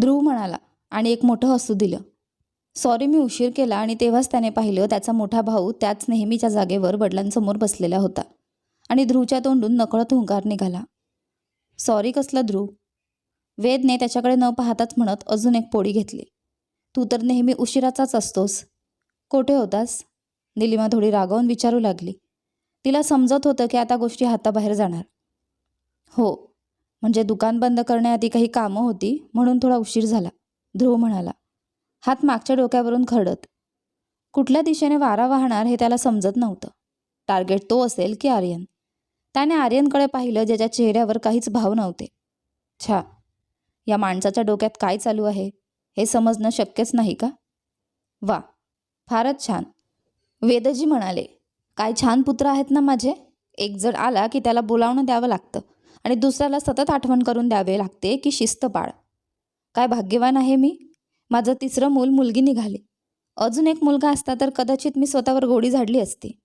ध्रुव म्हणाला आणि एक मोठं हसू दिलं. सॉरी मी उशीर केला आणि तेव्हाच त्याने पाहिलं त्याचा मोठा भाऊ त्याच नेहमीच्या जागेवर वडिलांसमोर बसलेला होता आणि ध्रुवच्या तोंडून नकळत हुंकार निघाला. सॉरी कसला ध्रुव? वेदने त्याच्याकडे न पाहताच म्हणत अजून एक पोळी घेतली. तू तर नेहमी उशिराचाच असतोस. कोठे होतास? निलिमा थोडी रागावून विचारू लागली. तिला समजत होतं की आता गोष्टी हाताबाहेर जाणार. हो म्हणजे दुकान बंद करण्याआधी काही कामं होती म्हणून थोडा उशीर झाला. ध्रुव म्हणाला हात मागच्या डोक्यावरून खरडत कुठल्या दिशेने वारा वाहणार हे त्याला समजत नव्हतं. टार्गेट तो असेल की आर्यन. त्याने आर्यनकडे पाहिलं ज्याच्या चेहऱ्यावर काहीच भाव नव्हते. छा या माणसाच्या डोक्यात काय चालू आहे? हे समजणं शक्यच नाही का? वा फारच छान. वेदजी म्हणाले काय छान पुत्र आहेत ना माझे? एक जण आला की त्याला बोलावणं द्यावं लागतं. आणि दुसऱ्याला सतत आठवण करून द्यावे लागते की शिस्त पाळ काय भाग्यवान आहे मी? माझं तिसरं मूल मुलगी निघाली. अजून एक मुलगा असता तर कदाचित मी स्वतःवर गोडी झाडली असती.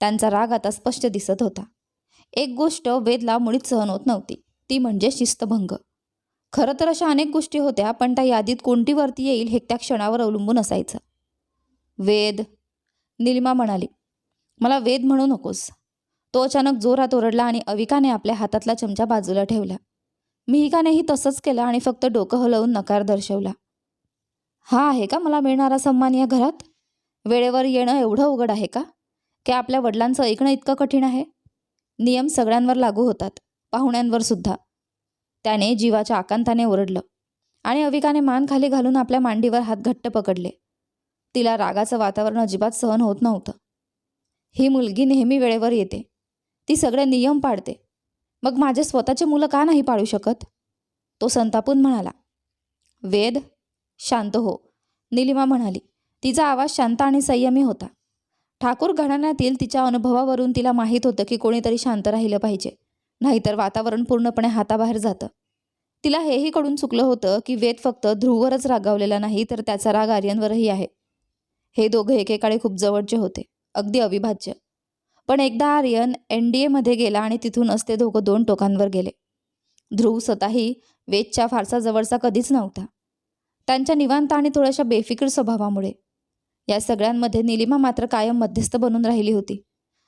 त्यांचा राग आता स्पष्ट दिसत होता. एक गोष्ट वेदला मुळीच सहन होत नव्हती. ती म्हणजे शिस्तभंग. खरं तर अशा अनेक गोष्टी होत्या पण त्या यादीत कोणती वरती येईल हे त्या क्षणावर अवलंबून असायचं. वेद. निलिमा म्हणाली मला वेद म्हणू नकोस. तो अचानक जोरात ओरडला आणि अविकाने आपल्या हातातला चमचा बाजूला ठेवला. मिहिकानेही तसंच केलं आणि फक्त डोकं हलवून नकार दर्शवला. हा आहे का मला मिळणारा सन्मान या घरात? वेळेवर येणं एवढं अवघड आहे का? की आपल्या वडिलांचं ऐकणं इतकं कठीण आहे? नियम सगळ्यांवर लागू होतात पाहुण्यांवर सुद्धा. त्याने जीवाच्या आकांताने ओरडलं आणि अविकाने मान खाली घालून आपल्या मांडीवर हात घट्ट पकडले. तिला रागाचं वातावरण अजिबात सहन होत नव्हतं. ही मुलगी नेहमी वेळेवर येते. ती सगळे नियम पाळते मग माझे स्वतःचे मुलं का नाही पाळू शकत? तो संतापून म्हणाला. वेद शांत हो. निलिमा म्हणाली तिचा आवाज शांत आणि संयमी होता. ठाकूर घराण्यातील तिच्या अनुभवावरून तिला माहीत होतं की कोणीतरी शांत राहिलं पाहिजे. नाहीतर वातावरण पूर्णपणे हाताबाहेर जातं. तिला हेही कडून चुकलं होतं की वेद फक्त ध्रुववरच रागावलेला नाही तर त्याचा राग आर्यनवरही आहे. हे दोघं एकेकाळी खूप जवळचे होते. अगदी अविभाज्य. पण एकदा आर्यन एन डी एमध्ये गेला आणि तिथूनच ते दोघं दोन टोकांवर गेले. ध्रुव स्वतःही वेदच्या फारसा जवळचा कधीच नव्हता. त्यांच्या निवांत आणि थोड्याशा बेफिकीर स्वभावामुळे. या सगळ्यांमध्ये निलिमा मात्र कायम मध्यस्थ बनून राहिली होती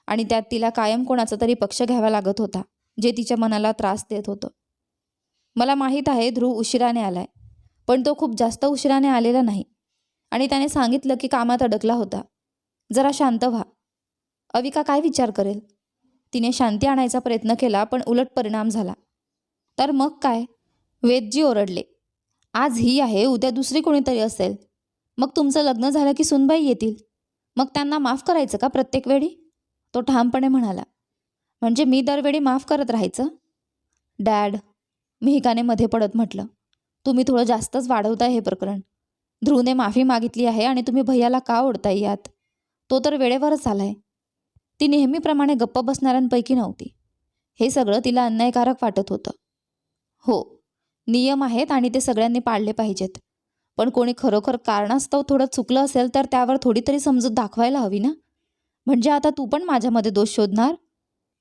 आणि त्यात तिला कायम कोणाचा तरी पक्ष घ्यावा लागत होता जे तिच्या मनाला त्रास देत होतं. मला माहीत आहे ध्रुव उशिराने आलाय पण तो खूप जास्त उशिराने आलेला नाही आणि त्याने सांगितलं की कामात अडकला होता. जरा शांत व्हा. अविका काय विचार करेल? तिने शांती आणायचा प्रयत्न केला पण उलट परिणाम झाला. तर मग काय? वेदजी ओरडले. आज ही आहे उद्या दुसरी कोणीतरी असेल. मग तुमचं लग्न झालं की सुनबाई येतील? मग त्यांना माफ करायचं का प्रत्येक वेळी? तो ठामपणे म्हणाला. म्हणजे मी दरवेळी माफ करत राहायचं? डॅड मिहिकाने मध्ये पडत म्हटलं. तुम्ही थोडं जास्तच वाढवताय हे प्रकरण. ध्रुवने माफी मागितली आहे आणि तुम्ही भैयाला का ओढताय यात? तो तर वेळेवरच आलाय. ती नेहमीप्रमाणे गप्प बसणाऱ्यांपैकी नव्हती. हे सगळं तिला अन्यायकारक वाटत होतं. हो नियम आहेत आणि ते सगळ्यांनी पाळले पाहिजेत. पण कोणी खरोखर कारणास्तव थोडं चुकलं असेल तर त्यावर थोडी तरी समजूत दाखवायला हवी ना? म्हणजे आता तू पण माझ्यामध्ये दोष शोधणार?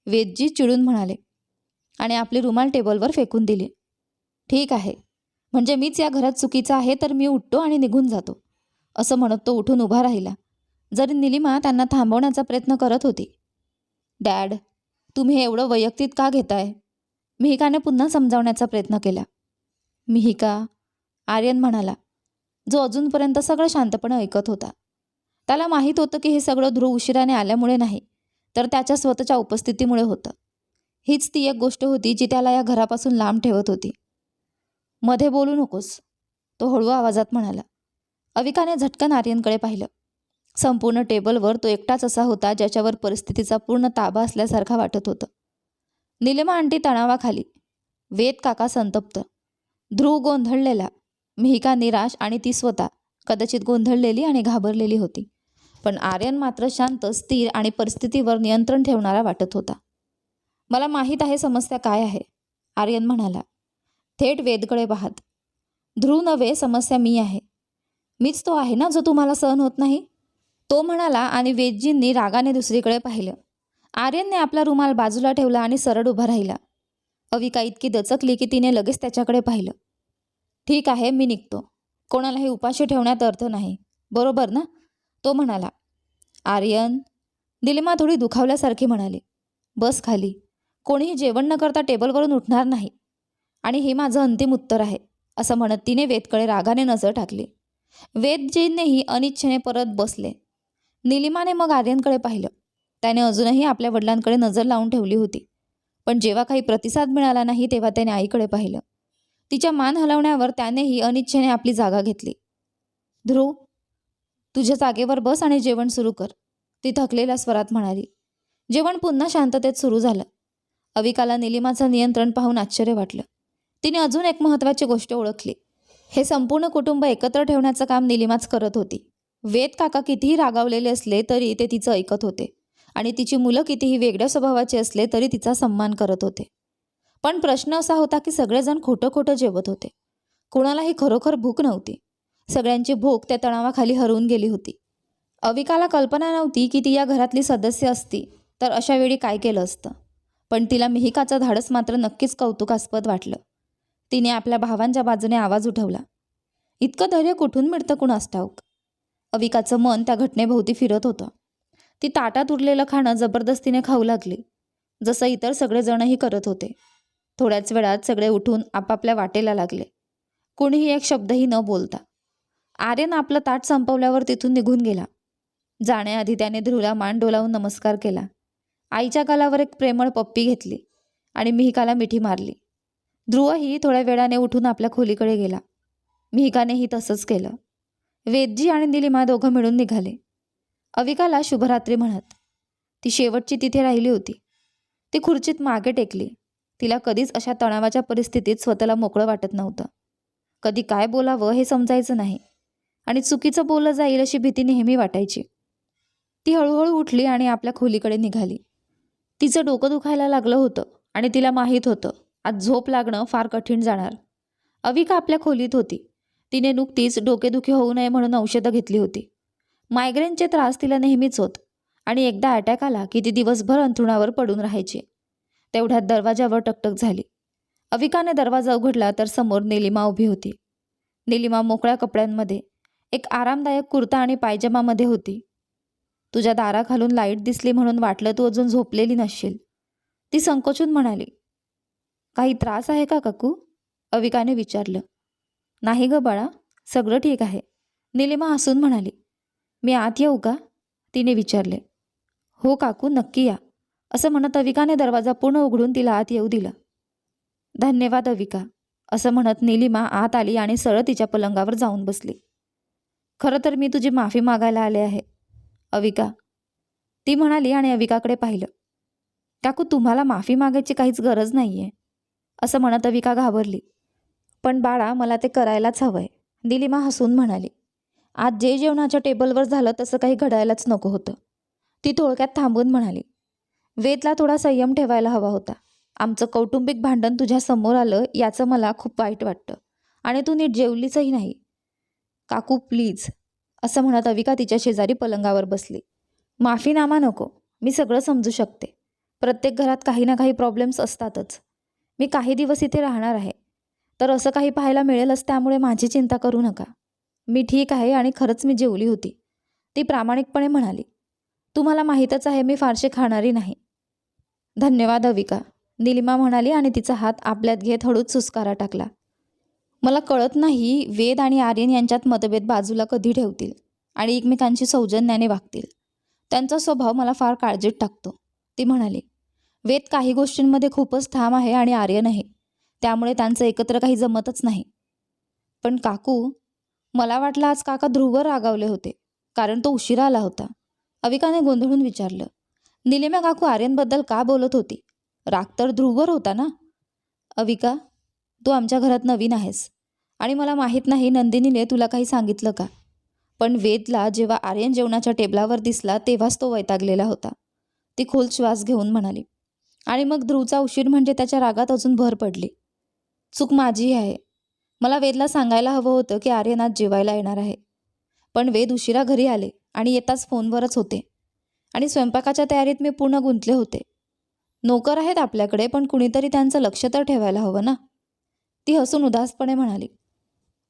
वेदजी चिडून म्हणाले. आणि आपली रुमाल टेबलवर फेकून दिली. ठीक आहे. म्हणजे मीच या घरात चुकीचा आहे तर मी उठतो आणि निघून जातो. असं म्हणत तो उठून उभा राहिला. जरी निलिमा त्यांना थांबवण्याचा प्रयत्न करत होती. डॅड तुम्ही हे एवढं वैयक्तिक का घेताय? मिहिकाने पुन्हा समजावण्याचा प्रयत्न केला. मिहिका आर्यन म्हणाला जो अजूनपर्यंत सगळं शांतपणे ऐकत होता. त्याला माहीत होतं की हे सगळं ध्रुव उशिराने आल्यामुळे नाही तर त्याच्या स्वतःच्या उपस्थितीमुळे होतं. हीच ती एक गोष्ट होती जी त्याला या घरापासून लांब ठेवत होती. मध्ये बोलू नकोस तो हळू आवाजात म्हणाला. अविकाने झटकन आर्यनकडे पाहिलं. संपूर्ण टेबलवर तो एकटाच असा होता ज्याच्यावर परिस्थितीचा पूर्ण ताबा असल्यासारखा वाटत होतं. निलिमा आंटी तणावाखाली. वेद काका संतप्त. ध्रुव गोंधळलेला. मिहिका निराश आणि ती स्वतः कदाचित गोंधळलेली आणि घाबरलेली होती. पण आर्यन मात्र शांत स्थिर आणि परिस्थितीवर नियंत्रण ठेवणारा वाटत होता. मला माहीत आहे समस्या काय आहे आर्यन म्हणाला. थेट वेदकडे पाहत. ध्रुव नव्हे समस्या मी आहे. मीच तो आहे ना जो तुम्हाला सहन होत नाही? तो म्हणाला आणि वेदजींनी रागाने दुसरीकडे पाहिलं. आर्यनने आपला रुमाल बाजूला ठेवला आणि सरळ उभा राहिला. अविका इतकी दचकली की तिने लगेच त्याच्याकडे पाहिलं. ठीक आहे मी निघतो. कोणालाही उपाशी ठेवण्यात अर्थ नाही. बरोबर ना? तो म्हणाला. आर्यन निलिमा थोडी दुखावल्यासारखी म्हणाली. बस खाली. कोणीही जेवण न करता टेबलवरून उठणार नाही. आणि हे माझं अंतिम उत्तर आहे असं म्हणत तिने वेदकडे रागाने नजर टाकली. वेदजींनेही अनिच्छेने परत बसले. निलिमाने मग आर्यनकडे पाहिलं. त्याने अजूनही आपल्या वडिलांकडे नजर लावून ठेवली होती. पण जेव्हा काही प्रतिसाद मिळाला नाही तेव्हा त्याने आईकडे पाहिलं. तिच्या मान हलवण्यावर त्यानेही अनिच्छेने आपली जागा घेतली. ध्रुव तुझ्या जागेवर बस आणि जेवण सुरू कर. ती थकलेल्या स्वरात म्हणाली. जेवण पुन्हा शांततेत सुरू झालं. अविकाला निलिमाचं नियंत्रण पाहून आश्चर्य वाटलं. तिने अजून एक महत्त्वाची गोष्ट ओळखली. हे संपूर्ण कुटुंब एकत्र ठेवण्याचं काम निलिमाच करत होती. वेद काका कितीही रागावलेले असले तरी ते तिचं ऐकत होते. आणि तिची मुलं कितीही वेगळ्या स्वभावाची असले तरी तिचा सन्मान करत होते. पण प्रश्न असा होता की सगळेजण खोटं खोटं जेवत होते. कुणालाही खरोखर भूक नव्हती. सगळ्यांची भूक त्या तणावाखाली हरवून गेली होती. अविकाला कल्पना नव्हती की ती या घरातली सदस्य असती तर अशा वेळी काय केलं असतं. पण तिला मिहिकाचं धाडस मात्र नक्कीच कौतुकास्पद वाटलं. तिने आपल्या भावांच्या बाजूने आवाज उठवला. इतकं धैर्य कुठून मिळतं कुणास ठाऊक? अविकाचं मन त्या घटनेभोवती फिरत होतं. ती ताटात उरलेलं खाणं जबरदस्तीने खाऊ लागली. जसं इतर सगळेजणही करत होते. थोड्याच वेळात सगळे उठून आपापल्या वाटेला लागले. कुणीही एक शब्दही न बोलता. आर्यन आपलं ताट संपवल्यावर तिथून निघून गेला. जाण्याआधी त्याने ध्रुवला मान डोलावून नमस्कार केला. आईच्या गालावर एक प्रेमळ पप्पी घेतली आणि मिहिकाला मिठी मारली. ध्रुवही थोड्या वेळाने उठून आपल्या खोलीकडे गेला. मिहिकानेही तसंच केलं. वेदजी आणि निलिमा दोघं मिळून निघाले. अविकाला शुभरात्री म्हणत ती शेवटची तिथे राहिली होती. ती खुर्चीत मागे टेकली. तिला कधीच अशा तणावाच्या परिस्थितीत स्वतःला मोकळं वाटत नव्हतं. कधी काय बोलावं हे समजायचं नाही. आणि चुकीचं बोललं जाईल अशी भीती नेहमी वाटायची. ती हळूहळू उठली आणि आपल्या खोलीकडे निघाली. तिचं डोकं दुखायला लागलं होतं आणि तिला माहीत होतं आज झोप लागणं फार कठीण जाणार. अविका आपल्या खोलीत होती. तिने नुकतीच डोकेदुखी होऊ नये म्हणून औषधं घेतली होती. मायग्रेनचे त्रास तिला नेहमीच होत आणि एकदा अटॅक आला की ती दिवसभर अंथरुणावर पडून राहायची. तेवढ्यात दरवाजावर टकटक झाली. अविकाने दरवाजा उघडला तर समोर निलिमा उभी होती. निलिमा मोकळ्या कपड्यांमध्ये एक आरामदायक कुर्ता आणि पायजमामध्ये होती. तुझ्या दाराखालून लाइट दिसली म्हणून वाटलं तू अजून झोपलेली नसशील. ती संकोचून म्हणाली. काही त्रास आहे का काकू? अविकाने विचारलं. नाही ग बाळा सगळं ठीक आहे. निलिमा हसून म्हणाली मी आत येऊ का? तिने विचारले. हो काकू नक्की या. असं म्हणत अविकाने दरवाजा पूर्ण उघडून तिला आत येऊ दिला. धन्यवाद अविका असं म्हणत निलिमा आत आली आणि सरळ तिच्या पलंगावर जाऊन बसली. खरं तर मी तुझी माफी मागायला आले आहे अविका. ती म्हणाली आणि अविकाकडे पाहिलं. काकू तुम्हाला माफी मागायची काहीच गरज नाही आहे असं म्हणत अविका घाबरली. पण बाळा मला ते करायलाच हवंय. दिलिमा हसून म्हणाली आज जे जेवणाच्या टेबलवर झालं तसं काही घडायलाच नको होतं. ती थोडक्यात थांबून म्हणाली वेदला थोडा संयम ठेवायला हवा होता. आमचं कौटुंबिक भांडण तुझ्या समोर आलं याचं मला खूप वाईट वाटतं. आणि तू नीट जेवलीचही नाही. काकू प्लीज असं म्हणत अविका तिच्या शेजारी पलंगावर बसली. माफीनामा नको. मी सगळं समजू शकते. प्रत्येक घरात काही ना काही प्रॉब्लेम्स असतातच. मी काही दिवस इथे राहणार आहे. तर असं काही पाहायला मिळेलच त्यामुळे माझी चिंता करू नका. मी ठीक आहे आणि खरंच मी जेवली होती. ती प्रामाणिकपणे म्हणाली तुम्हाला माहीतच आहे मी फारसे खाणारी नाही. धन्यवाद अविका. निलिमा म्हणाली आणि तिचा हात आपल्यात घेत हळूच सुस्कारा टाकला. मला कळत नाही वेद आणि आर्यन यांच्यात मतभेद बाजूला कधी ठेवतील आणि एकमेकांशी सौजन्याने वागतील. त्यांचा स्वभाव मला फार काळजीत टाकतो. ती म्हणाली वेद काही गोष्टींमध्ये खूपच ठाम आहे आणि आर्यन आहे. त्यामुळे त्यांचं एकत्र काही जमतच नाही. पण काकू मला वाटलं आज काका ध्रुवर रागावले होते कारण तो उशिरा आला होता. अविकाने गोंधळून विचारलं निलिमा काकू आर्यनबद्दल का बोलत होती? राग तर ध्रुववर होता ना? अविका तू आमच्या घरात नवीन आहेस आणि मला माहीत नाही नंदिनीने तुला काही सांगितलं का? पण वेदला जेव्हा आर्यन जेवणाच्या टेबलावर दिसला तेव्हाच तो वैतागलेला होता. ती खोल श्वास घेऊन म्हणाली आणि मग ध्रुवचा उशीर म्हणजे त्याच्या रागात अजून भर पडली. चूक माझी आहे. मला वेदला सांगायला हवं होतं की आर्यनाथ जेवायला येणार आहे. पण वेद उशिरा घरी आले आणि येताच फोनवरच होते. आणि स्वयंपाकाच्या तयारीत मी पूर्ण गुंतले होते. नोकर आहेत आपल्याकडे पण कुणीतरी त्यांचं लक्ष तर ठेवायला हवं ना? ती हसून उदासपणे म्हणाली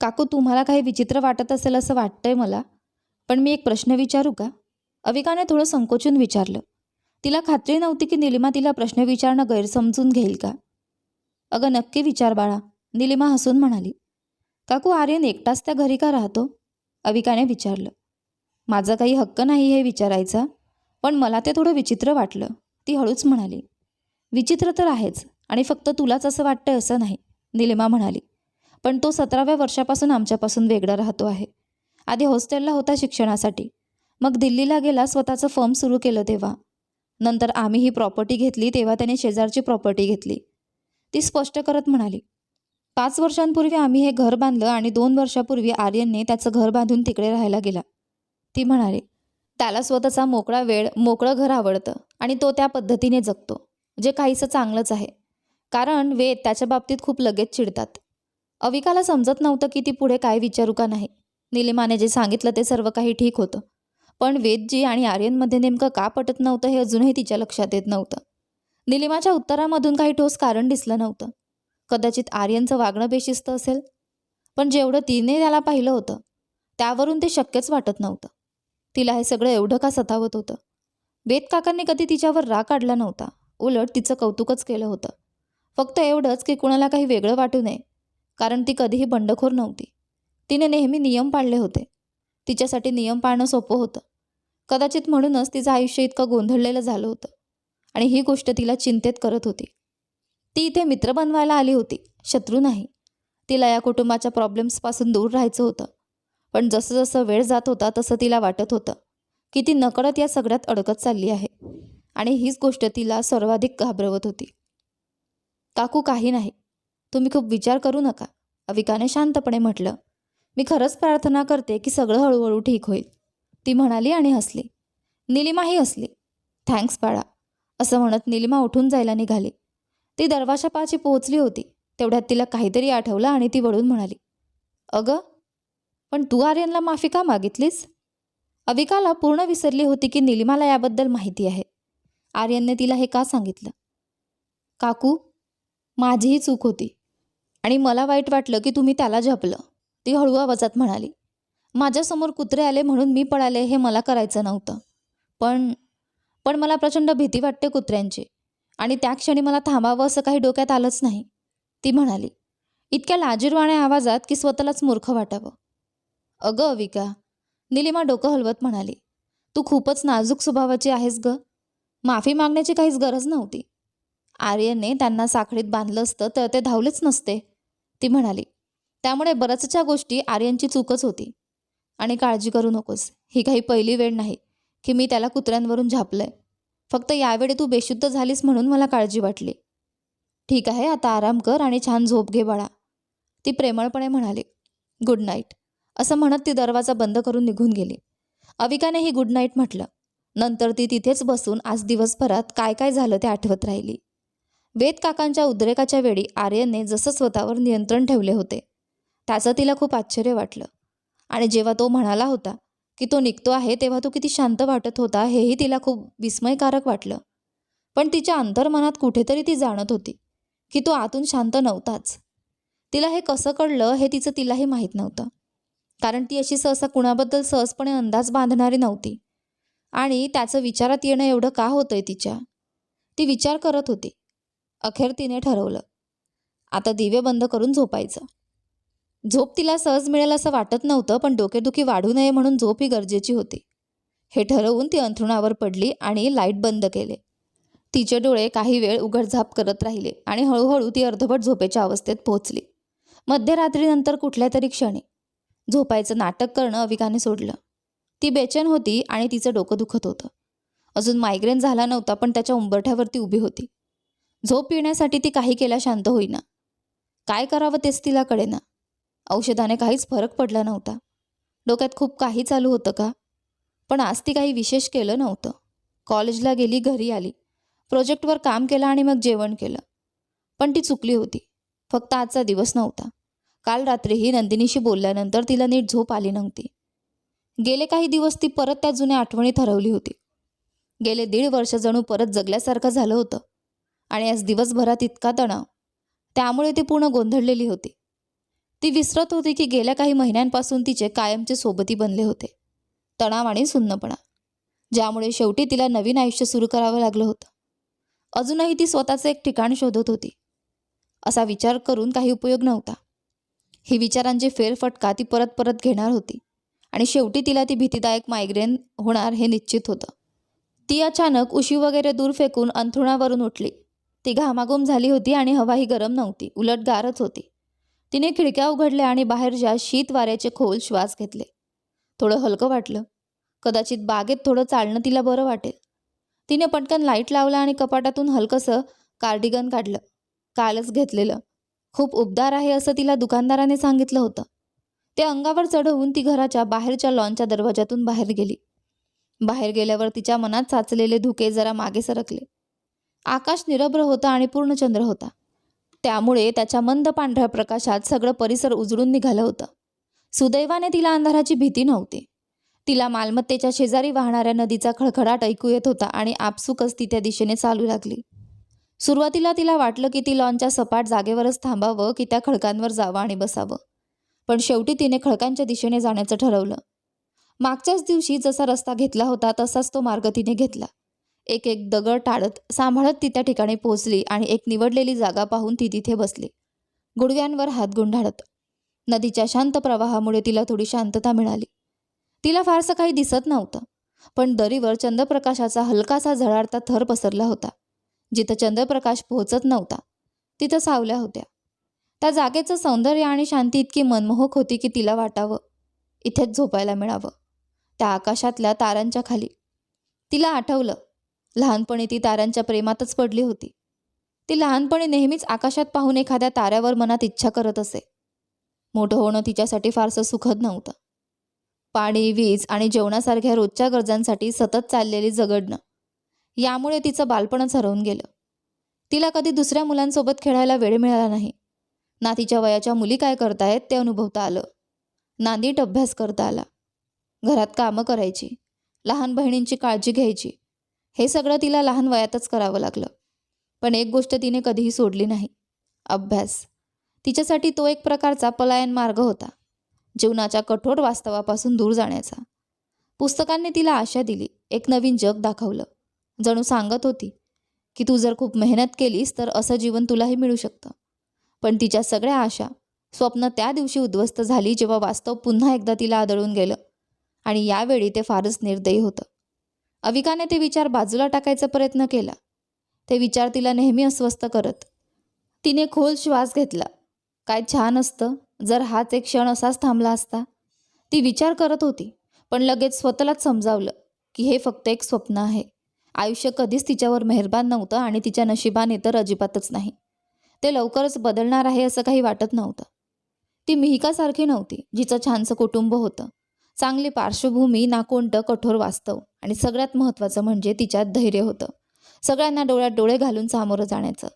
काकू तुम्हाला काही विचित्र वाटत असेल असं वाटतंय मला पण मी एक प्रश्न विचारू का? अविकाने थोडं संकोचून विचारलं तिला खात्री नव्हती की निलिमा तिला प्रश्न विचारणं गैरसमजून घेईल का? अगं नक्की विचार बाळा निलिमा हसून म्हणाली. काकू आर्यन एकटाच त्या घरी का राहतो? अविकाने विचारलं. माझा काही हक्क नाही हे विचारायचा पण मला ते थोडं विचित्र वाटलं. ती हळूच म्हणाली. विचित्र तर आहेच आणि फक्त तुलाच असं वाटतंय असं नाही निलिमा म्हणाली. पण तो सतराव्या वर्षापासून आमच्यापासून वेगळा राहतो आहे. आधी हॉस्टेलला होता शिक्षणासाठी. मग दिल्लीला गेला स्वतःचं फर्म सुरू केलं तेव्हा. नंतर आम्ही ही प्रॉपर्टी घेतली तेव्हा त्याने शेजारची प्रॉपर्टी घेतली. ती स्पष्ट करत म्हणाली पाच वर्षांपूर्वी आम्ही हे घर बांधलं आणि दोन वर्षापूर्वी आर्यनने त्याचं घर बांधून तिकडे राहायला गेला. ती म्हणाली त्याला स्वतःचा मोकळा वेळ मोकळं घर आवडतं आणि तो त्या पद्धतीने जगतो जे काहीसं चांगलंच आहे. कारण वेद त्याच्या बाबतीत खूप लगेच चिडतात. अविकाला समजत नव्हतं की ती पुढे काय विचारू का नाही. निलिमाने जे सांगितलं ते सर्व काही ठीक होतं. पण वेदजी आणि आर्यनमध्ये नेमकं का पटत नव्हतं हे अजूनही तिच्या लक्षात येत नव्हतं. निलिमाच्या उत्तरामधून काही ठोस कारण दिसलं नव्हतं. कदाचित आर्यनचं वागणं बेशिस्त असेल. पण जेवढं तिने त्याला पाहिलं होतं त्यावरून ते शक्यच वाटत नव्हतं. तिला हे सगळं एवढं का सतावत होतं? वेद काकांनी कधी तिच्यावर राग काढला नव्हता. उलट तिचं कौतुकच केलं होतं. फक्त एवढंच की कुणाला काही वेगळं वाटू नये कारण ती कधीही बंडखोर नव्हती. तिने नेहमी नियम पाळले होते. तिच्यासाठी नियम पाळणं सोपं होतं. कदाचित म्हणूनच तिचं आयुष्य इतकं गोंधळलेलं झालं होतं. आणि ही गोष्ट तिला चिंतेत करत होती. ती इथे मित्र बनवायला आली होती. शत्रू नाही. तिला या कुटुंबाच्या प्रॉब्लेम्सपासून दूर राहायचं होतं. पण जसं जसं वेळ जात होता तसं तिला वाटत होतं की ती नकळत या सगळ्यात अडकत चालली आहे. आणि हीच गोष्ट तिला सर्वाधिक घाबरवत होती. काकू काही नाही. तुम्ही खूप विचार करू नका अविकाने शांतपणे म्हटलं. मी खरंच प्रार्थना करते की सगळं हळूहळू ठीक होईल. ती म्हणाली आणि हसली. निलिमाही हसली. थँक्स बाळा. असं म्हणत निलिमा उठून जायला निघाली. ती दरवाजापाशी पोहोचली होती. तेवढ्यात तिला काहीतरी आठवलं आणि ती वळून म्हणाली अगं पण तू आर्यनला माफी का मागितलीस? अविकाला पूर्ण विसरली होती की निलिमाला याबद्दल माहिती आहे. आर्यनने तिला हे का सांगितलं? काकू माझीही चूक होती आणि मला वाईट वाटलं की तुम्ही त्याला झपलं ती हळू आवाजात म्हणाली माझ्यासमोर कुत्रे आले म्हणून मी पळाले हे मला करायचं नव्हतं. पण पण मला प्रचंड भीती वाटते कुत्र्यांची. आणि त्या क्षणी मला थांबावं असं काही डोक्यात आलंच नाही. ती म्हणाली इतक्या लाजीरवाण्या आवाजात की स्वतःलाच मूर्ख वाटावं. अगं अविका निलिमा डोकं हलवत म्हणाली तू खूपच नाजूक स्वभावाची आहेस ग. माफी मागण्याची काहीच गरज नव्हती. आर्यनने त्यांना साखळीत बांधलं असतं तर ते धावलेच नसते. ती म्हणाली त्यामुळे बऱ्याचशा गोष्टी आर्यनची चूकच होती. आणि काळजी करू नकोस. ही काही पहिली वेळ नाही. की मी त्याला कुत्र्यांवरून झापलंय. फक्त यावेळी तू बेशुद्ध झालीस म्हणून मला काळजी वाटली. ठीक आहे आता आराम कर आणि छान झोप घे बाळा. ती प्रेमळपणे म्हणाली. गुड नाईट असं म्हणत ती दरवाजा बंद करून निघून गेली. अविकाने ही गुड नाईट म्हटलं. नंतर ती तिथेच बसून आज दिवसभरात काय काय झालं ते आठवत राहिली. वेद काकांच्या उद्रेकाच्या वेळी आर्यनने जसं स्वतःवर नियंत्रण ठेवले होते त्याचं तिला खूप आश्चर्य वाटलं. आणि जेव्हा तो म्हणाला होता की तो निघतो आहे तेव्हा तो किती शांत वाटत होता हेही तिला खूप विस्मयकारक वाटलं. पण तिच्या अंतर्मनात कुठेतरी ती जाणत होती की तो आतून शांत नव्हताच. तिला हे कसं कळलं हे तिचं तिलाही माहीत नव्हतं. कारण ती अशी सहसा कुणाबद्दल सहजपणे अंदाज बांधणारी नव्हती. आणि त्याचं विचारात येणं एवढं का होतंय तिच्या? ती विचार करत होती. अखेर तिने ठरवलं. आता दिवे बंद करून झोपायचं. झोप तिला सहज मिळेल असं वाटत नव्हतं पण डोकेदुखी वाढू नये म्हणून झोप ही गरजेची होती. हे ठरवून ती अंथरुणावर पडली आणि लाइट बंद केले. तिचे डोळे काही वेळ उघडझाप करत राहिले आणि हळूहळू ती अर्धवट झोपेच्या अवस्थेत पोहोचली. मध्यरात्रीनंतर कुठल्या तरी क्षणी. झोपायचं नाटक करणं अविकाने सोडलं. ती बेचैन होती आणि तिचं डोकं दुखत होतं. अजून मायग्रेन झाला नव्हता पण त्याच्या उंबरठ्यावरती उभी होती. झोप येण्यासाठी ती काही केल्या शांत होईना. काय करावं तेच तिला कळेना. औषधाने काहीच फरक पडला नव्हता. डोक्यात खूप काही चालू होतं का? पण आज ती काही विशेष केलं नव्हतं. कॉलेजला गेली घरी आली. प्रोजेक्टवर काम केलं आणि मग जेवण केलं. पण ती चुकली होती. फक्त आजचा दिवस नव्हता. काल रात्रीही नंदिनीशी बोलल्यानंतर तिला नीट झोप आली नव्हती. गेले काही दिवस ती परत त्या जुन्या आठवणी ठरवली होती. गेले दीड वर्ष जणू परत जगल्यासारखं झालं होतं. आणि आज दिवसभरात इतका तणाव. त्यामुळे ती पूर्ण गोंधळलेली होती. ती विसरत होती की गेल्या काही महिन्यांपासून तिचे कायमचे सोबती बनले होते. तणाव आणि सुन्नपणा ज्यामुळे शेवटी तिला नवीन आयुष्य सुरू करावं लागलं होतं. अजूनही ती स्वतःचं एक ठिकाण शोधत होती. असा विचार करून काही उपयोग नव्हता. ही विचारांची फेरफटका ती परत परत घेणार होती आणि शेवटी तिला ती भीतीदायक मायग्रेन होणार हे निश्चित होतं. ती अचानक उशी वगैरे दूर फेकून अंथरुणावरून उठली. ती घामाघूम झाली होती आणि हवाही गरम नव्हती उलट गारच होती. तिने खिडक्या उघडल्या आणि बाहेरच्या शीत वाऱ्याचे खोल श्वास घेतले. थोडं हलकं वाटलं. कदाचित बागेत थोडं चालणं तिला बरं वाटेल. तिने पटकन लाइट लावला आणि कपाटातून हलकंसं कार्डिगन काढलं. कालच घेतलेलं. खूप उबदार आहे असं तिला दुकानदाराने सांगितलं होतं. ते अंगावर चढवून ती घराच्या बाहेरच्या लॉनच्या दरवाजातून बाहेर गेली. बाहेर गेल्यावर तिच्या मनात साचलेले धुके जरा मागे सरकले. आकाश निरभ्र होता आणि पूर्ण चंद्र होता. त्यामुळे त्याच्या मंद पांढऱ्या प्रकाशात सगळं परिसर उजळून निघालं होतं. सुदैवाने तिला अंधाराची भीती नव्हती. तिला मालमत्तेच्या शेजारी वाहणाऱ्या नदीचा खळखळाट ऐकू येत होता आणि आपसुकच ती त्या दिशेने चालू लागली. सुरुवातीला तिला वाटलं की ती लॉनच्या सपाट जागेवरच थांबावं की त्या खडकांवर जावं आणि बसावं. पण शेवटी तिने खडकांच्या दिशेने जाण्याचं ठरवलं. मागच्याच दिवशी जसा रस्ता घेतला होता तसाच तो मार्ग तिने घेतला. एक एक दगड टाळत सांभाळत ती त्या ठिकाणी पोहोचली आणि एक निवडलेली जागा पाहून ती तिथे बसली. गुडव्यांवर हात गुंढाळत नदीच्या शांत प्रवाहामुळे तिला थोडी शांतता मिळाली. तिला फारसं काही दिसत नव्हतं पण दरीवर चंद्रप्रकाशाचा हलकासा झळाडता थर पसरला होता. जिथं चंद्रप्रकाश पोहोचत नव्हता तिथं सावल्या होत्या. त्या जागेचं सौंदर्य आणि शांती इतकी मनमोहक होती की तिला वाटावं इथेच झोपायला मिळावं. त्या आकाशातल्या तारांच्या खाली. तिला आठवलं लहानपणी ती ताऱ्यांच्या प्रेमातच पडली होती. ती लहानपणी नेहमीच आकाशात पाहून एखाद्या ताऱ्यावर मनात इच्छा करत असे. मोठं होणं तिच्यासाठी फारसं सुखद नव्हतं. पाणी वीज आणि जेवणासारख्या रोजच्या गरजांसाठी सतत चाललेली जगडणं यामुळे तिचं बालपणच हरवून गेलं. तिला कधी दुसऱ्या मुलांसोबत खेळायला वेळ मिळाला नाही. ना तिच्या वयाच्या मुली काय करतायत ते अनुभवता आलं. ना नीट अभ्यास करता आला. घरात कामं करायची. लहान बहिणींची काळजी घ्यायची. हे सगळं तिला लहान वयातच करावं लागलं. पण एक गोष्ट तिने कधीही सोडली नाही. अभ्यास. तिच्यासाठी तो एक प्रकारचा पलायन मार्ग होता. जीवनाच्या कठोर वास्तवापासून दूर जाण्याचा. पुस्तकांनी तिला आशा दिली. एक नवीन जग दाखवलं. जणू सांगत होती की तू जर खूप मेहनत केलीस तर असं जीवन तुलाही मिळू शकतं. पण तिच्या सगळ्या आशा स्वप्न त्या दिवशी उद्ध्वस्त झाली जेव्हा वास्तव पुन्हा एकदा तिला आदळून गेलं. आणि यावेळी ते फारच निर्दयी होतं. अविकाने ते विचार बाजूला टाकायचा प्रयत्न केला. ते विचार तिला नेहमी अस्वस्थ करत. तिने खोल श्वास घेतला. काय छान असतं जर हाच एक क्षण असाच थांबला असता. ती विचार करत होती पण लगेच स्वतःलाच समजावलं की हे फक्त एक स्वप्न आहे. आयुष्य कधीच तिच्यावर मेहरबान नव्हतं आणि तिच्या नशिबाने तर अजिबातच नाही. ते लवकरच बदलणार आहे असं काही वाटत नव्हतं. ती मिहिकासारखी नव्हती जिचं छानसं कुटुंब होतं. चांगली पार्श्वभूमी ना कोणतं कठोर वास्तव आणि सगळ्यात महत्त्वाचं म्हणजे तिच्यात धैर्य होतं. सगळ्यांना डोळ्यात डोळे घालून सामोरं जाण्याचं.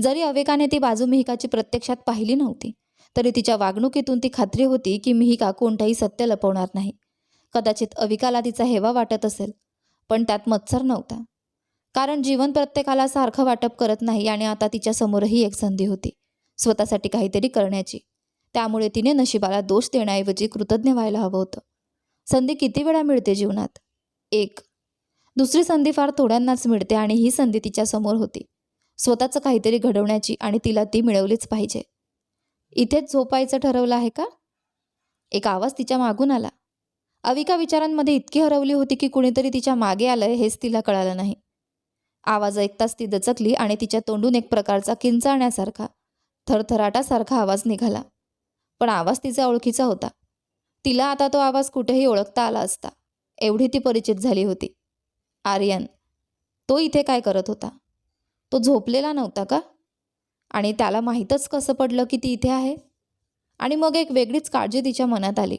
जरी अवेकाने ती बाजू मिहिकाची प्रत्यक्षात पाहिली नव्हती तरी तिच्या वागणुकीतून ती खात्री होती की मिहिका कोणताही सत्य लपवणार नाही. कदाचित अविकाला तिचा हेवा वाटत असेल पण त्यात मत्सर नव्हता. कारण जीवन प्रत्येकाला सारखं वाटप करत नाही आणि आता तिच्या समोरही एक संधी होती स्वतःसाठी काहीतरी करण्याची. त्यामुळे तिने नशिबाला दोष देण्याऐवजी कृतज्ञ व्हायला हवं होतं. संधी किती वेळा मिळते जीवनात? एक. दुसरी संधी फार थोड्यांनाच मिळते आणि ही संधी तिच्या समोर होती. स्वतःचं काहीतरी घडवण्याची आणि तिला ती मिळवलीच पाहिजे. इथेच झोपायचं ठरवलं आहे का? एक आवाज तिच्या मागून आला. अविका विचारांमध्ये इतकी हरवली होती की कुणीतरी तिच्यामागे आलंय हेच तिला कळालं नाही. आवाज ऐकताच ती दचकली आणि तिच्या तोंडून एक प्रकारचा किंचाळण्यासारखा थरथराटासारखा आवाज निघाला. पण आवाज तिचा ओळखीचा होता. तिला आता तो आवाज कुठेही ओळखता आला असता. एवढी ती परिचित झाली होती. आर्यन तो इथे काय करत होता? तो झोपलेला नव्हता का? आणि त्याला माहीतच कसं पडलं की ती इथे आहे? आणि मग एक वेगळीच काळजी तिच्या मनात आली.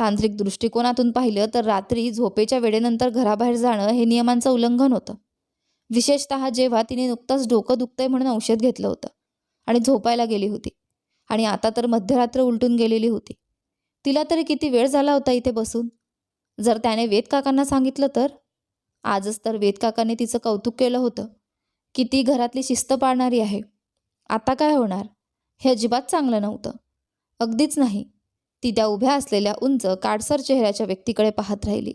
तांत्रिक दृष्टिकोनातून पाहिलं तर रात्री झोपेच्या वेळेनंतर घराबाहेर जाणं हे नियमांचं उल्लंघन होतं. विशेषतः जेव्हा तिने नुकतंच डोकं दुखतंय म्हणून औषध घेतलं होतं आणि झोपायला गेली होती. आणि आता तर मध्यरात्र उलटून गेलेली होती. तिला तरी किती वेळ झाला होता इथे बसून? जर त्याने वेद काकांना सांगितलं तर? आजच तर वेद काकाने तिचं कौतुक केलं होतं. की ती घरातली शिस्त पाळणारी आहे. आता काय होणार? हे अजिबात चांगलं नव्हतं. अगदीच नाही. ती त्या उभ्या असलेल्या उंच काडसर चेहऱ्याच्या व्यक्तीकडे पाहत राहिली.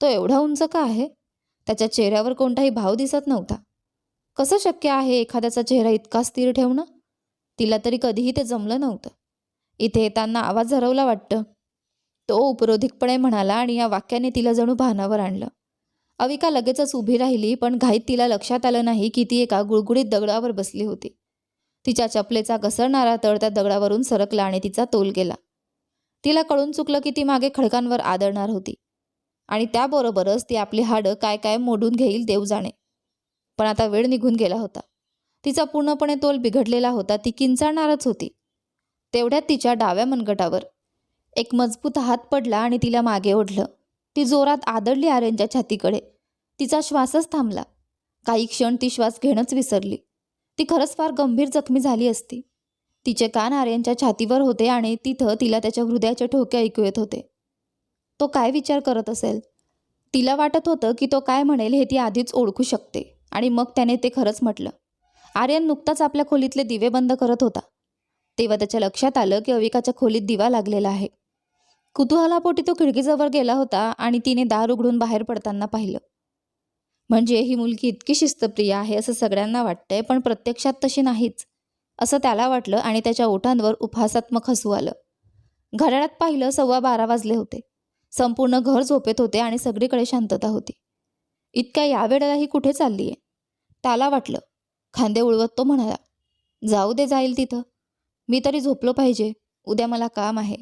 तो एवढा उंच का आहे? त्याच्या चेहऱ्यावर कोणताही भाव दिसत नव्हता. कसं शक्य आहे एखाद्याचा चेहरा इतका स्थिर ठेवणं? तिला तरी कधीही ते जमलं नव्हतं. इथे येताना आवाज हरवला वाटतं. तो उपरोधिकपणे म्हणाला आणि या वाक्याने तिला जणू भानावर आणलं. अविका लगेचच उभी राहिली पण घाईत तिला लक्षात आलं नाही की ती एका गुळगुळीत दगडावर बसली होती. तिच्या चपलेचा घसरणारा तळ त्या दगडावरून सरकला आणि तिचा तोल गेला. तिला कळून चुकलं की ती मागे खडकांवर आदळणार होती. आणि त्याबरोबरच ती आपली हाडं काय काय मोडून घेईल देव जाणे. पण आता वेळ निघून गेला होता. तिचा पूर्णपणे तोल बिघडलेला होता ती किंचाळणारच होती. तेवढ्यात तिच्या डाव्या मनगटावर. एक मजबूत हात पडला आणि तिला मागे ओढलं. ती जोरात आदळली आर्यनच्या छातीकडे. तिचा श्वासच थांबला. काही क्षण ती श्वास घेणंच विसरली. ती खरंच फार गंभीर जखमी झाली असती. तिचे कान आर्यनच्या छातीवर होते आणि तिथं तिला त्याच्या हृदयाचे ठोके ऐकू येत होते. तो काय विचार करत असेल? तिला वाटत होतं की तो काय म्हणेल हे ती आधीच ओळखू शकते आणि मग त्याने ते खरंच म्हटलं. आर्यन नुकताच आपल्या खोलीतले दिवे बंद करत होता. तेव्हा त्याच्या लक्षात आलं की अविकाच्या खोलीत दिवा लागलेला आहे. कुतूहलापोटी तो खिडकीजवळ गेला होता आणि तिने दार उघडून बाहेर पडताना पाहिलं. म्हणजे ही मुलगी इतकी शिस्तप्रिय आहे असं सगळ्यांना वाटतंय पण प्रत्यक्षात तशी नाहीच असं त्याला वाटलं आणि त्याच्या ओठांवर उपहासात्मक हसू आलं. घड्याळात पाहिलं सव्वा बारा वाजले होते. संपूर्ण घर झोपेत होते आणि सगळीकडे शांतता होती. इतक्या यावेळेला ही कुठे चालली आहे त्याला वाटलं खांदे उळवत तो म्हणाला जाऊ दे जाईल तिथं. मी तरी झोपलो पाहिजे. उद्या मला काम आहे.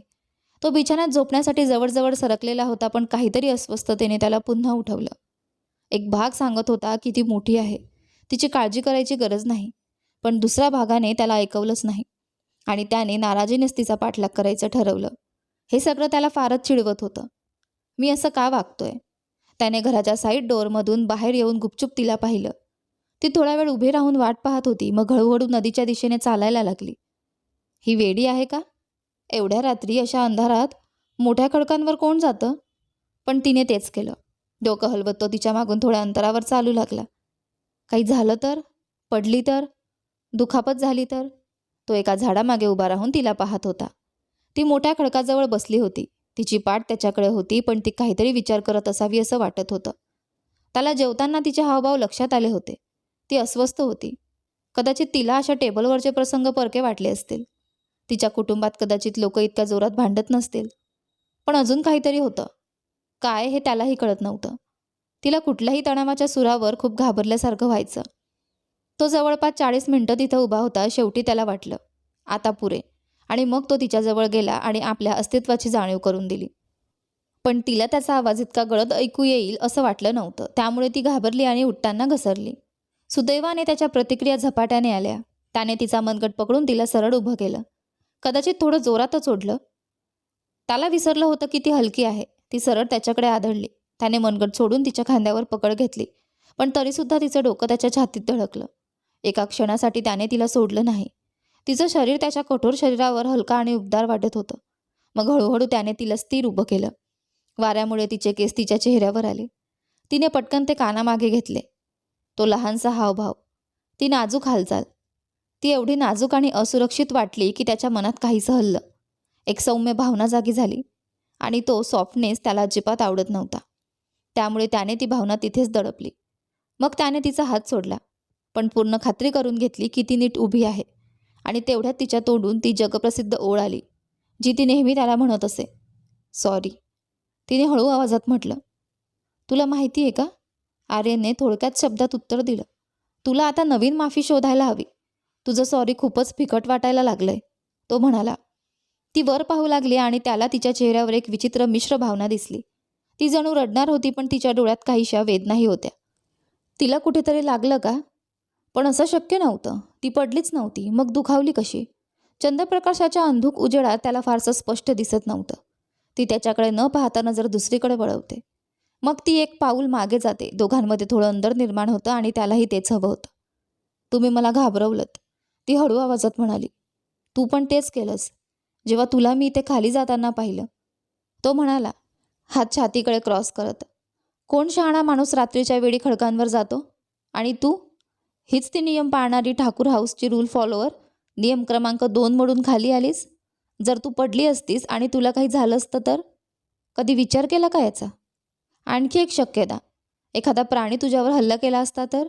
तो बिछाण्यात झोपण्यासाठी जवळजवळ सरकलेला होता पण काहीतरी अस्वस्थतेने त्याला पुन्हा उठवलं. एक भाग सांगत होता की ती मोठी आहे. तिची काळजी करायची गरज नाही पण दुसऱ्या भागाने त्याला ऐकवलंच नाही. आणि त्याने नाराजीनेच तिचा पाठलाग करायचं ठरवलं. हे सगळं त्याला फारच चिडवत होतं. मी असं का वागतोय? त्याने घराच्या साईड डोअरमधून बाहेर येऊन गुपचूप तिला पाहिलं. ती थोडा वेळ उभी राहून वाट पाहत होती मग हळूहळू नदीच्या दिशेने चालायला लागली. ही वेडी आहे का? एवढ्या रात्री अशा अंधारात मोठ्या खडकांवर कोण जातं? पण तिने तेच केलं. डोकं हलवत तो तिच्या मागून थोड्या अंतरावर चालू लागला. काही झालं तर? पडली तर? दुखापत झाली तर? तो एका झाडामागे उभा राहून तिला पाहत होता. ती मोठ्या खडकाजवळ बसली होती. तिची पाठ त्याच्याकडे होती पण ती काहीतरी विचार करत असावी असं वाटत होतं. त्याला जेवताना तिचे हावभाव लक्षात आले होते. ती अस्वस्थ होती. कदाचित तिला अशा टेबलवरचे प्रसंग परके वाटले असतील. तिच्या कुटुंबात कदाचित लोक इतक्या जोरात भांडत नसतील. पण अजून काहीतरी होतं. काय हे त्यालाही कळत नव्हतं. तिला कुठल्याही तणावाच्या सुरावर खूप घाबरल्यासारखं व्हायचं. तो जवळपास चाळीस मिनटं तिथं उभा होता शेवटी त्याला वाटलं. आता पुरे. आणि मग तो तिच्याजवळ गेला आणि आपल्या अस्तित्वाची जाणीव करून दिली. पण तिला त्याचा आवाज इतका गळत ऐकू येईल असं वाटलं नव्हतं. त्यामुळे ती घाबरली आणि उठताना घसरली. सुदैवाने त्याच्या प्रतिक्रिया झपाट्याने आल्या. त्याने तिचा मनगट पकडून तिला सरळ उभं केलं. कदाचित थोडं जोरातच ओढलं. त्याला विसरलं होतं की ती हलकी आहे. ती सरळ त्याच्याकडे आदळली. त्याने मनगट सोडून तिच्या खांद्यावर पकड घेतली. पण तरीसुद्धा तिचं डोकं त्याच्या छातीत धडकलं. एका क्षणासाठी त्याने तिला सोडलं नाही. तिचं शरीर त्याच्या कठोर शरीरावर हलका आणि उबदार वाटत होतं. मग हळूहळू त्याने तिला स्थिर उभं केलं. वाऱ्यामुळे तिचे केस तिच्या चेहऱ्यावर आले. तिने पटकन ते कानामागे घेतले. तो लहानसा हावभाव. ती नाजूक हालचाल. ती एवढी नाजूक आणि असुरक्षित वाटली की त्याच्या मनात काहीच हल्लं. एक सौम्य भावना जागी झाली आणि तो सॉफ्टनेस त्याला अजिबात आवडत नव्हता. त्यामुळे त्याने ती भावना तिथेच दडपली. मग त्याने तिचा हात सोडला पण पूर्ण खात्री करून घेतली की ती नीट उभी आहे आणि तेवढ्यात तिच्या तोंडून ती जगप्रसिद्ध ओळ आली जी ती नेहमी त्याला म्हणत असे सॉरी. तिने हळू आवाजात म्हटलं तुला माहिती आहे का? आर्यनने थोडक्यात शब्दात उत्तर दिलं. तुला आता नवीन माफी शोधायला हवी. तुझं सॉरी खूपच फिकट वाटायला लागलंय. तो म्हणाला ती वर पाहू लागली आणि त्याला तिच्या चेहऱ्यावर एक विचित्र मिश्र भावना दिसली. ती जणू रडणार होती पण तिच्या डोळ्यात काहीशा वेदनाही होत्या. तिला कुठेतरी लागलं का? पण असं शक्य नव्हतं. ती पडलीच नव्हती. मग दुखावली कशी? चंद्रप्रकाशाच्या अंधुक उजेडात त्याला फारसं स्पष्ट दिसत नव्हतं. ती त्याच्याकडे न पाहता नजर दुसरीकडे वळवते. मग ती एक पाऊल मागे जाते. दोघांमध्ये थोडं अंतर निर्माण होतं आणि त्यालाही तेच हवं होतं. तुम्ही मला घाबरवलंत. ती हळू आवाजात म्हणाली तू पण तेच केलंस. जेव्हा तुला मी इथे खाली जाताना पाहिलं तो म्हणाला हात छातीकडे क्रॉस करत. कोण शहाणा माणूस रात्रीच्या वेळी खडकांवर जातो? आणि तू? हीच ती नियम पाळणारी ठाकूर हाऊसची रूल फॉलोअर नियम क्रमांक दोन म्हणून खाली आलीस? जर तू पडली असतीस आणि तुला काही झालं असतं तर? कधी विचार केला का याचा? आणखी एक शक्यता. एखादा प्राणी तुझ्यावर हल्ला केला असता तर?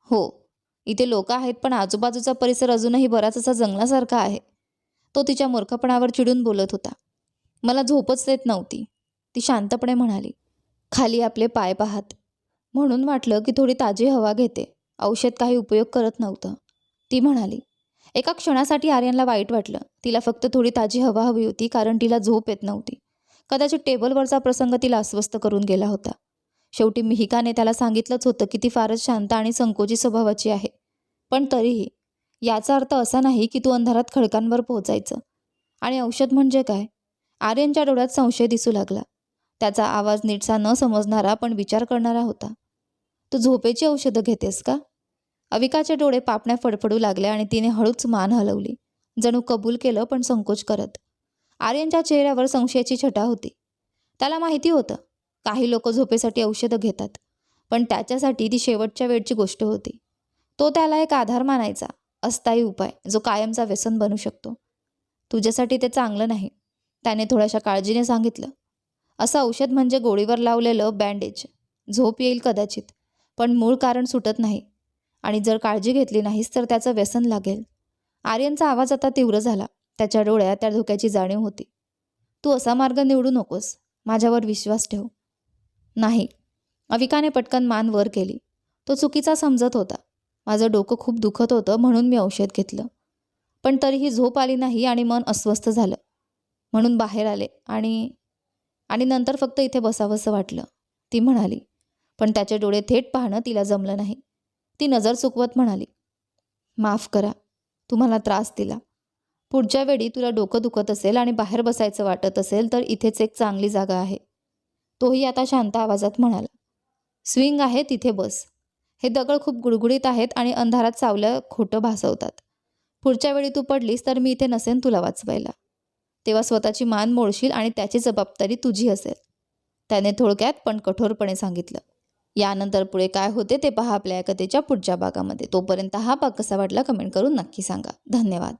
हो. इथे लोक आहेत पण आजूबाजूचा परिसर अजूनही बराच असा जंगलासारखा आहे. तो तिच्या मूर्खपणावर चिडून बोलत होता. मला झोपच देत नव्हती. ती शांतपणे म्हणाली खाली आपले पाय पाहात. म्हणून वाटलं की थोडी ताजी हवा घेते. औषध काही उपयोग करत नव्हतं. ती म्हणाली एका क्षणासाठी आर्यनला वाईट वाटलं. तिला फक्त थोडी ताजी हवा हवी होती कारण तिला झोप येत नव्हती. कदाचित टेबलवरचा प्रसंग तिला अस्वस्थ करून गेला होता. शेवटी मिहिकाने त्याला सांगितलंच होतं की ती फारच शांत आणि संकोची स्वभावाची आहे. पण तरीही याचा अर्थ असा नाही की तू अंधारात खडकांवर पोहोचायचं. आणि औषध म्हणजे काय? आर्यनच्या डोळ्यात संशय दिसू लागला. त्याचा आवाज नीटसा न समजणारा पण विचार करणारा होता. तू झोपेची औषधं घेतेस का? अविकाचे डोळे पापण्या फडफडू लागले आणि तिने हळूच मान हलवली. जणू कबूल केलं पण संकोच करत. आर्यनच्या चेहऱ्यावर संशयाची छटा होती. त्याला माहिती होतं काही लोक झोपेसाठी औषधं घेतात. पण त्याच्यासाठी ती शेवटच्या वेळची गोष्ट होती. तो त्याला एक आधार मानायचा अस्थायी उपाय जो कायमचा व्यसन बनू शकतो. तुझ्यासाठी ते चांगलं नाही त्याने थोड्याशा काळजीने सांगितलं. असं औषध म्हणजे गोळीवर लावलेलं बँडेज झोप येईल कदाचित पण मूळ कारण सुटत नाही. आणि जर काळजी घेतली नाहीस तर त्याचं व्यसन लागेल. आर्यनचा आवाज आता तीव्र झाला त्याच्या डोळ्यात त्या धोक्याची जाणीव होती. तू असा मार्ग निवडू नकोस. माझ्यावर विश्वास ठेव. नाही. अविकाने पटकन मान वर केली. तो चुकीचा समजत होता. माझं डोकं खूप दुखत होतं म्हणून मी औषध घेतलं. पण तरीही झोप आली नाही आणि मन अस्वस्थ झालं. म्हणून बाहेर आले आणि आणि नंतर फक्त इथे बसावंसं वाटलं. ती म्हणाली पण त्याचे डोळे थेट पाहणं तिला जमलं नाही. ती नजर चुकवत म्हणाली माफ करा. तुम्हाला त्रास दिला. पुढच्या वेळी तुला डोकं दुखत असेल आणि बाहेर बसायचं वाटत असेल तर इथेच एक चांगली जागा आहे. तोही आता शांत आवाजात म्हणाला. स्विंग आहे तिथे बस. हे दगड खूप गुडगुडीत आहेत आणि अंधारात सावलं खोटं भासवतात. पुढच्या वेळी तू पडलीस तर मी इथे नसेन तुला वाचवायला. तेव्हा स्वतःची मान मोडशील आणि त्याची जबाबदारी तुझी असेल. त्याने थोडक्यात पण कठोरपणे सांगितलं. यानंतर पुढे काय होते ते पहा आपल्या या कथेच्या पुढच्या भागामध्ये. तोपर्यंत हा भाग कसा वाटला कमेंट करून नक्की सांगा. धन्यवाद.